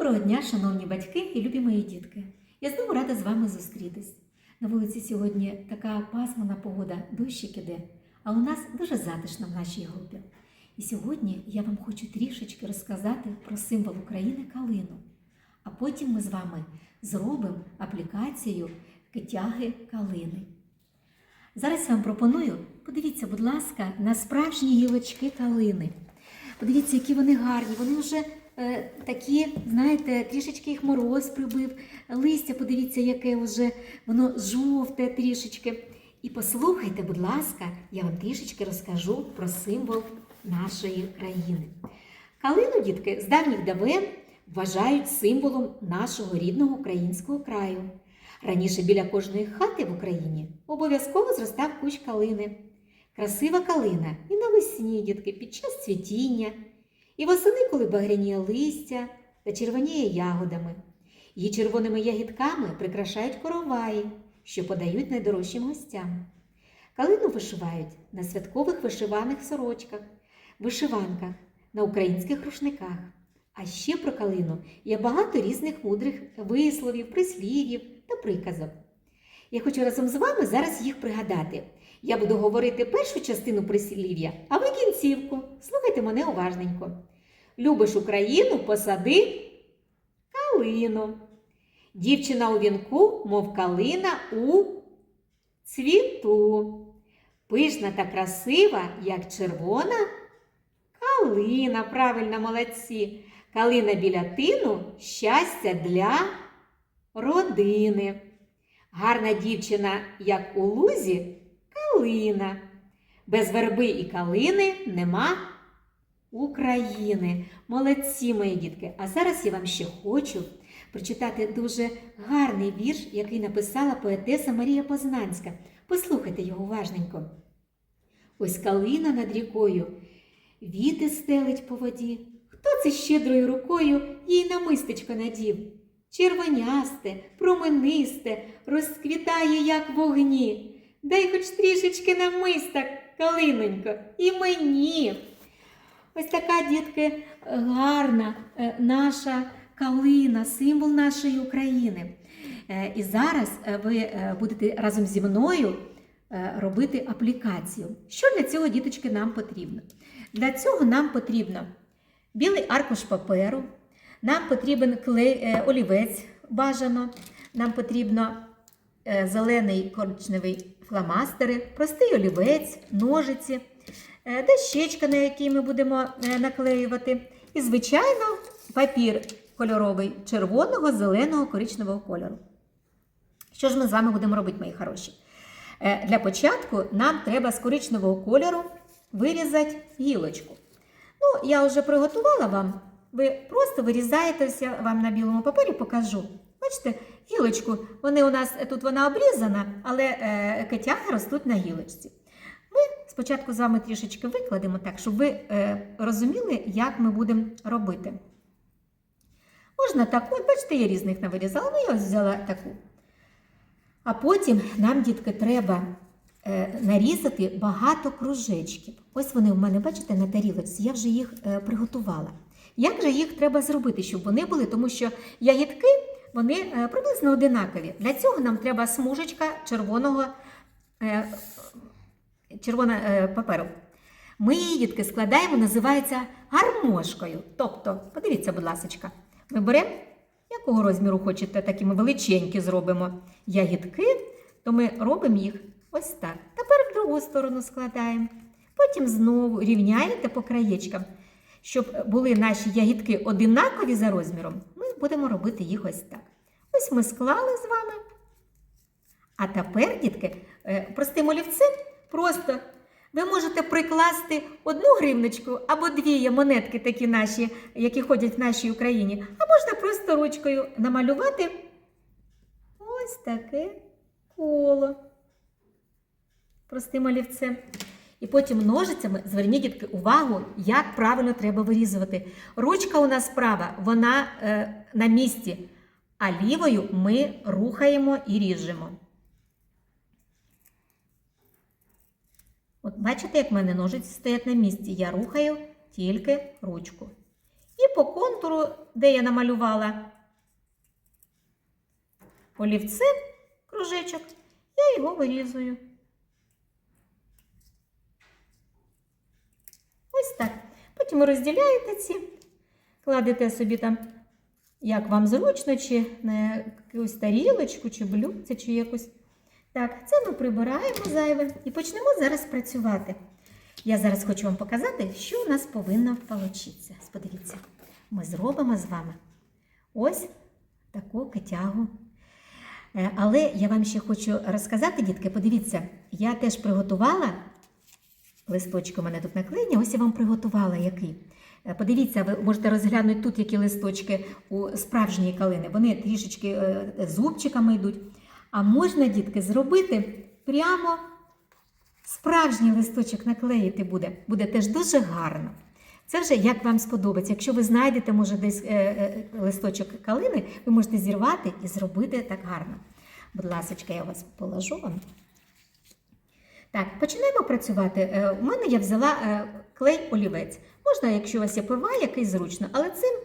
Доброго дня, шановні батьки і любі мої дітки. Я знову рада з вами зустрітись. На вулиці сьогодні така пасмурна погода, дощик іде, а у нас дуже затишно в нашій групі. І сьогодні я вам хочу трішечки розказати про символ України калину. А потім ми з вами зробимо аплікацію китяги калини. Зараз я вам пропоную, подивіться, будь ласка, на справжні гілочки калини. Подивіться, які вони гарні. Вони вже такі, знаєте, трішечки їх мороз прибив. Листя, подивіться, яке вже воно жовте трішечки. І послухайте, будь ласка, я вам трішечки розкажу про символ нашої країни. Калину, дітки, з давніх давен вважають символом нашого рідного українського краю. Раніше біля кожної хати в Україні обов'язково зростав кущ калини. Красива калина і навесні, дітки, під час цвітіння, і восени, коли багряніє листя та червоніє ягодами. Її червоними ягідками прикрашають короваї, що подають найдорожчим гостям. Калину вишивають на святкових вишиваних сорочках, вишиванках, на українських рушниках. А ще про калину є багато різних мудрих висловів, прислів'їв та приказок. Я хочу разом з вами зараз їх пригадати. Я буду говорити першу частину прислів'я, а кінцівку. Слухайте мене уважненько. Любиш Україну, посади калину. Дівчина у вінку, мов калина у цвіту. Пишна та красива, як червона калина. Правильно, молодці. Калина біля тину щастя для родини. Гарна дівчина, як у лузі, калина. Без верби і калини нема України. Молодці, мої дітки. А зараз я вам ще хочу прочитати дуже гарний вірш, який написала поетеса Марія Познанська. Послухайте його уважненько. Ось калина над рікою, віти стелить по воді. Хто це щедрою рукою їй намистечко надів? Червонясте, променисте, розквітає, як вогні. Дай хоч трішечки намиста, калинонько, і мені. Ось така, дітки, гарна е, наша калина, символ нашої України. Е, І зараз е, ви будете разом зі мною робити аплікацію. Що для цього, діточки, нам потрібно? Для цього нам потрібно білий аркуш паперу, нам потрібен клей, олівець бажано, нам потрібно зелений коричневий фломастери, простий олівець, ножиці, е, дощечка, на якій ми будемо е, наклеювати. І, звичайно, папір кольоровий червоного, зеленого, коричневого кольору. Що ж ми з вами будемо робити, мої хороші? Е, Для початку нам треба з коричневого кольору вирізати гілочку. Ну, я вже приготувала вам. Ви просто вирізаєте все, вам на білому папері покажу. Бачите, гілочку, вони у нас тут вона обрізана, але е, китяги ростуть на гілочці. Ми спочатку з вами трішечки викладемо так, щоб ви е, розуміли, як ми будемо робити. Можна таку, бачите, я різних не вирізала, але я ось взяла таку. А потім нам, дітки, треба е, нарізати багато кружечків. Ось вони у мене, бачите, на тарілочці, я вже їх е, приготувала. Як же їх треба зробити, щоб вони були? Тому що ягідки вони е, приблизно одинакові. Для цього нам треба смужечка червоного е, червона е, паперу. Ми її дітки складаємо, називається гармошкою. Тобто, подивіться, будь ласка, ми беремо, якого розміру хочете, такі ми величенькі зробимо ягідки, то ми робимо їх ось так. Тепер в другу сторону складаємо. Потім знову рівняєте по краєчкам. Щоб були наші ягідки одинакові за розміром, ми будемо робити їх ось так. Ось ми склали з вами. А тепер, дітки, е, простим олівцем просто ви можете прикласти одну гривничку або дві монетки такі наші, які ходять в нашій Україні, а можна просто ручкою намалювати ось таке коло. Простим олівцем. І потім ножицями зверніть дітки, увагу, як правильно треба вирізувати. Ручка у нас права, вона е, на місці, а лівою ми рухаємо і ріжемо. От бачите, як в мене ножиці стоять на місці. Я рухаю тільки ручку. І по контуру, де я намалювала олівцем кружечок, я його вирізую. Ось так. Потім розділяєте ці, кладете собі там, як вам зручно, чи на якусь тарілочку, чи блюдце, чи якусь. Так, це ми прибираємо зайве і почнемо зараз працювати. Я зараз хочу вам показати, що у нас повинно вийти. Подивіться, ми зробимо з вами ось таку котягу. Е, Але я вам ще хочу розказати, дітки, подивіться, я теж приготувала листочки у мене тут наклеєні, ось я вам приготувала який. Е, Подивіться, ви можете розглянути тут, які листочки у справжньої калини. Вони трішечки е, зубчиками йдуть. А можна, дітки, зробити прямо справжній листочок наклеїти буде. Буде теж дуже гарно. Це вже як вам сподобається. Якщо ви знайдете, може, десь е, листочок калини, ви можете зірвати і зробити так гарно. Будь ласка, я вас положу вам. Так, починаємо працювати. Е, У мене я взяла е, клей олівець. Можна, якщо у вас є пива, який зручно, але цим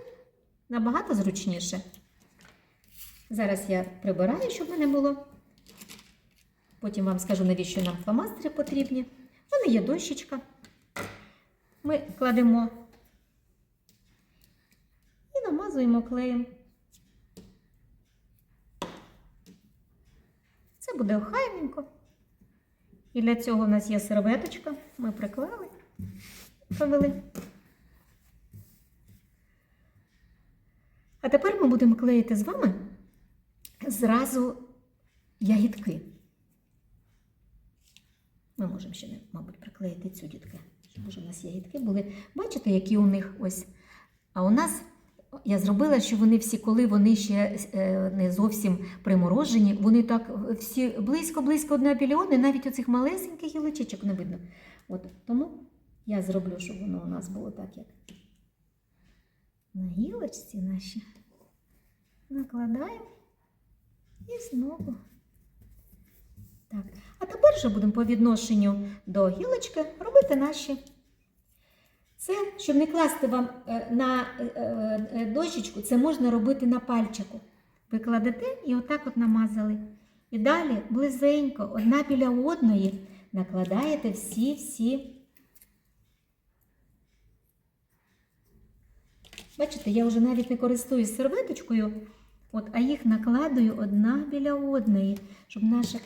набагато зручніше. Зараз я прибираю, щоб мене було. Потім вам скажу, навіщо нам фломастери потрібні. У мене є дощечка. Ми кладемо і намазуємо клеєм. Це буде охайненько. І для цього у нас є серветочка. Ми приклали, провели. А тепер ми будемо клеїти з вами зразу ягідки. Ми можемо ще, мабуть, приклеїти цю дітки, щоб у нас ягідки були. Бачите, які у них ось. А у нас я зробила, що вони всі, коли вони ще е, не зовсім приморожені, вони так всі близько-близько одна біля одної, навіть оцих малесеньких гілочечок не видно. От тому я зроблю, щоб воно у нас було так, як на гілочці наші. Накладаємо і знову. Так. А тепер вже будемо по відношенню до гілочки робити наші. Це, щоб не класти вам е, на е, е, дощечку, це можна робити на пальчику. Ви кладете і отак от намазали. І далі близенько, одна біля одної, накладаєте всі-всі. Бачите, я вже навіть не користуюсь серветочкою, от, а їх накладую одна біля одної, щоб наша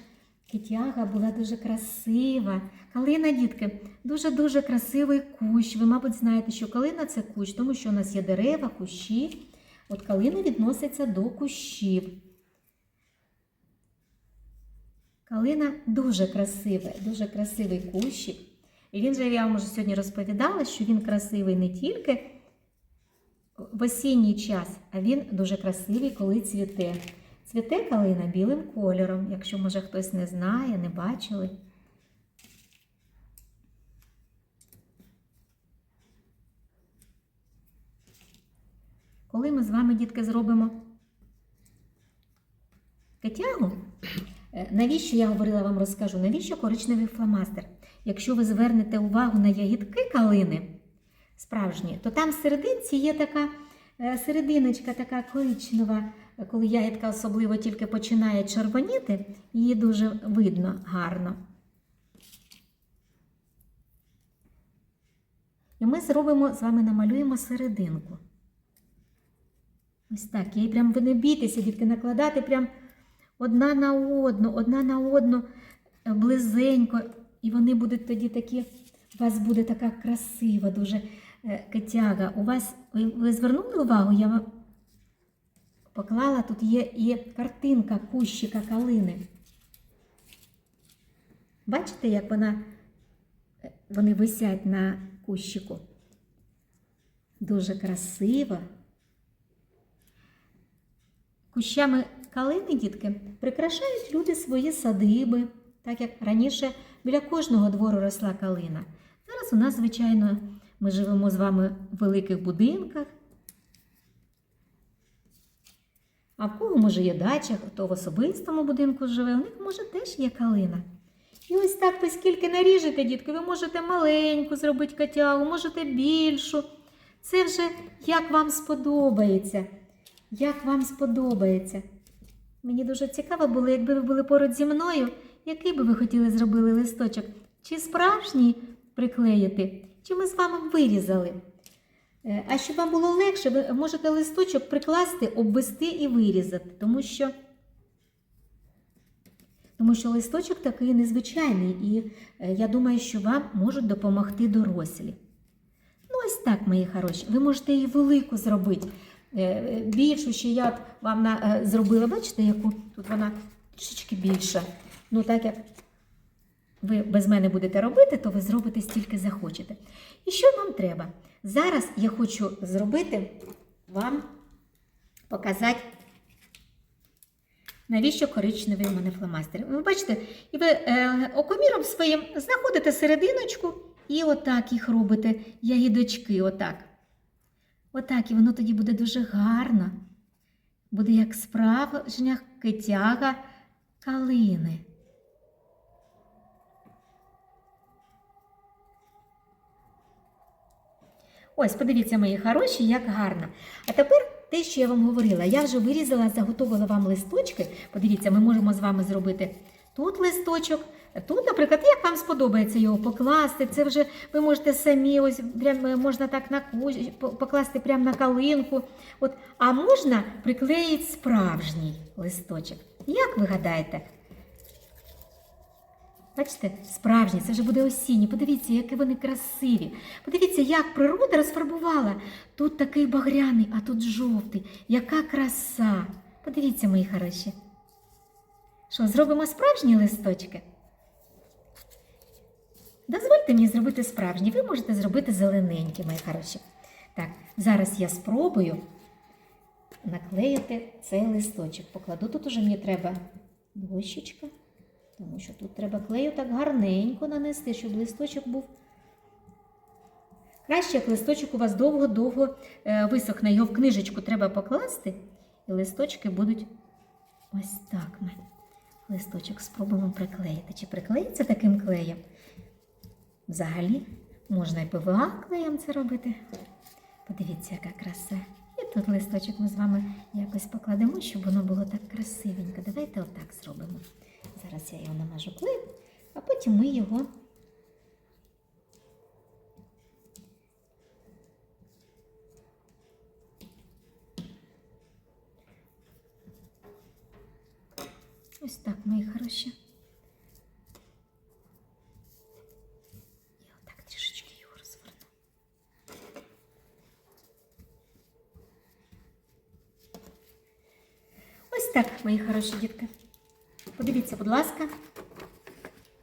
китяга була дуже красива. Калина, дітки, дуже-дуже красивий кущ. Ви, мабуть, знаєте, що калина це кущ, тому що у нас є дерева, кущі. От калина відноситься до кущів. Калина дуже красива, дуже красивий кущик. І він же, я вам вже сьогодні розповідала, що він красивий не тільки в осінній час, а він дуже красивий, коли цвіте. Цвіте калина білим кольором, якщо, може, хтось не знає, не бачили. Коли ми з вами, дітки, зробимо китягу, е, навіщо я говорила вам розкажу, навіщо коричневий фломастер? Якщо ви звернете увагу на ягідки калини справжні, то там в серединці є така е, серединочка, така коричнева, коли ягідка особливо тільки починає червоніти, її дуже видно гарно. І ми зробимо з вами намалюємо серединку. Ось так. І прям ви не бійтеся, дітки, накладати прям одна на одну, одна на одну е, близенько. І вони будуть тоді такі, у вас буде така красива, дуже е, китяга. У вас, ви, звернули увагу, я поклала, тут є і картинка кущика калини. Бачите, як вона, е, вони висять на кущику? Дуже красиво. Кущами калини, дітки, прикрашають люди свої садиби, так як раніше біля кожного двору росла калина. Зараз у нас, звичайно, ми живемо з вами в великих будинках. А в кого, може, є дача, хто в особистому будинку живе, у них, може, теж є калина. І ось так ви скільки наріжете, дітки, ви можете маленьку зробити котягу, можете більшу. Це вже як вам сподобається. Як вам сподобається. Мені дуже цікаво було, якби ви були поруч зі мною, який би ви хотіли зробили листочок? Чи справжній приклеїти, чи ми з вами вирізали? Е, А щоб вам було легше, ви можете листочок прикласти, обвести і вирізати, тому що, тому що листочок такий незвичайний, і е, я думаю, що вам можуть допомогти дорослі. Ну, ось так, мої хороші. Ви можете її велику зробити. Е, Більшу ще я б вам зробила, бачите, яку тут вона трішечки більша. Ну, так як ви без мене будете робити, то ви зробите стільки захочете. І що вам треба? Зараз я хочу зробити вам показати, навіщо коричневий у мене фломастер. Ви бачите, і ви е, окоміром своїм знаходите серединочку і отак їх робите, ягідочки, отак. Отак, і воно тоді буде дуже гарно. Буде як справжня китяга калини. Ось, подивіться, мої хороші, як гарно. А тепер те, що я вам говорила, я вже вирізала, заготовила вам листочки. Подивіться, ми можемо з вами зробити тут листочок. Тут, наприклад, як вам сподобається його покласти, це вже ви можете самі, ось прям е, можна так на куч, покласти прямо на калинку. От, а можна приклеїти справжній листочок. Як ви гадаєте? Бачите, справжні, це вже буде осінні. Подивіться, які вони красиві. Подивіться, як природа розфарбувала. Тут такий багряний, а тут жовтий. Яка краса. Подивіться, мої хороші. Що, зробимо справжні листочки? Дозвольте мені зробити справжні. Ви можете зробити зелененькі, мої хороші. Так, зараз я спробую наклеїти цей листочок. Покладу тут уже мені треба дощечка. Тому що тут треба клею так гарненько нанести, щоб листочок був. Краще, як листочок у вас довго-довго е, висохне. Його в книжечку треба покласти, і листочки будуть ось так ми. Листочок спробуємо приклеїти. Чи приклеїться таким клеєм? Взагалі, можна і ПВА клеєм це робити. Подивіться, яка краса. І тут листочок ми з вами якось покладемо, щоб воно було так красивенько. Давайте отак зробимо. Зараз я його намажу клеєм, а потім ми його ось так, мої хороші. Я отак трішечки його розверну. Ось так, мої хороші дітки. Подивіться, будь ласка,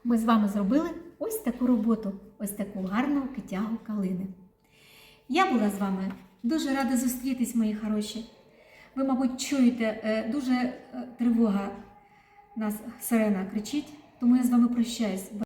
ми з вами зробили ось таку роботу, ось таку гарну китягу калини. Я була з вами дуже рада зустрітись, мої хороші. Ви, мабуть, чуєте, е, дуже е, тривога нас сирена кричить, тому я з вами прощаюсь.